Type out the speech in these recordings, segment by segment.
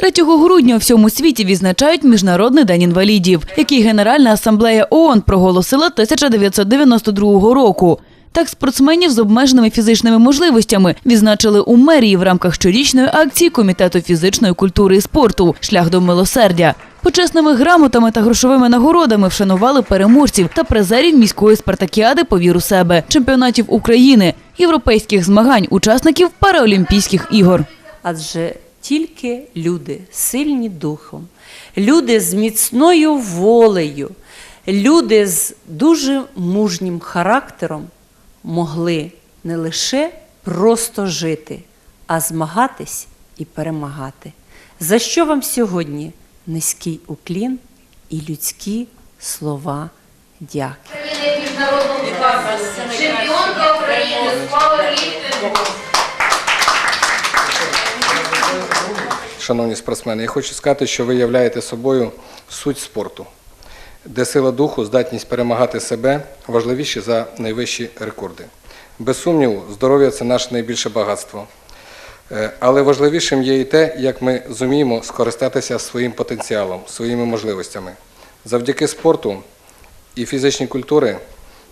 3 грудня у всьому світі відзначають Міжнародний день інвалідів, який Генеральна асамблея ООН проголосила 1992 року. Так, спортсменів з обмеженими фізичними можливостями відзначили у мерії в рамках щорічної акції Комітету фізичної культури і спорту Шлях до милосердя. Почесними грамотами та грошовими нагородами вшанували переможців та призерів міської спартакіади по віру себе, чемпіонатів України, європейських змагань, учасників Параолімпійських ігор. Адже тільки люди сильні духом, люди з міцною волею, люди з дуже мужнім характером могли не лише просто жити, а змагатись і перемагати. За що вам сьогодні низький уклін і людські слова дяки. Чемпіонка України з пауерліфтингу. Шановні спортсмени, я хочу сказати, що ви являєте собою суть спорту, де сила духу, здатність перемагати себе важливіші за найвищі рекорди. Без сумніву, здоров'я це наше найбільше багатство. Е, Але важливішим є і те, як ми зуміємо скористатися своїм потенціалом, своїми можливостями. Завдяки спорту і фізичній культурі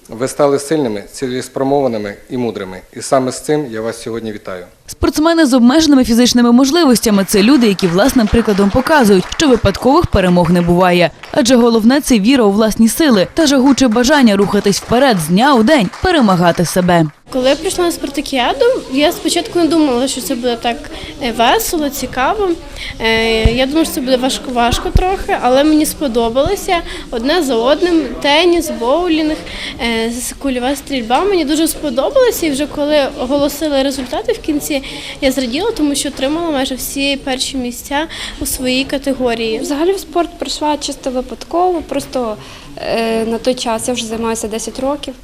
ви стали сильними, цілеспрямованими і мудрими. І саме з цим я вас сьогодні вітаю. Спортсмени з обмеженими фізичними можливостями це люди, які власним прикладом показують, що випадкових перемог не буває. Адже головне це віра у власні сили та жагуче бажання рухатись вперед з дня у день, перемагати себе. Коли я прийшла на спартакіаду, я спочатку не думала, що це буде так е, весело, цікаво. Е, Я думала, що це буде важко, важко трохи, але мені сподобалося одне за одним. Теніс, боулінг, е, кульова стрільба. Мені дуже сподобалося. І вже коли оголосили результати в кінці, я зраділа, тому що отримала майже всі перші місця у своїй категорії. Взагалі в спорт прийшла чисто випадково. Просто на той час я вже займаюся 10 років.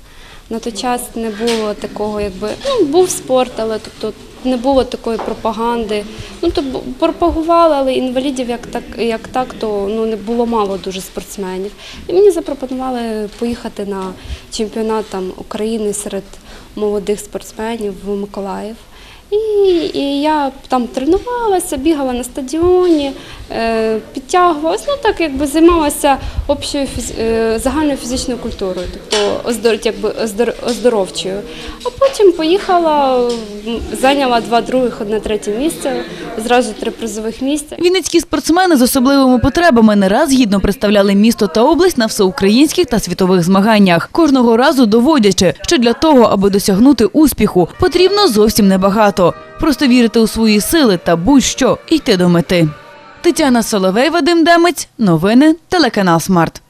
На той час не було такого, якби ну був спорт, але тобто не було такої пропаганди. Ну то пропагували, але інвалідів як так, як так, то ну не було мало дуже спортсменів. І мені запропонували поїхати на чемпіонат там України серед молодих спортсменів в Миколаїв. І, і я там тренувалася, бігала на стадіоні, е, підтягувалася, ну так якби займалася общою фіз, е, загальною фізичною культурою, тобто оздор, якби оздор, оздоровчою. А потім поїхала, зайняла два других, одне третє місце, зразу три призових місця. Вінницькі спортсмени з особливими потребами не раз гідно представляли місто та область на всеукраїнських та світових змаганнях, кожного разу доводячи, що для того, аби досягнути успіху, потрібно зовсім небагато. Просто вірити у свої сили та будь-що йти до мети. Тетяна Соловей, Вадим Демець. Новини. Телеканал Смарт.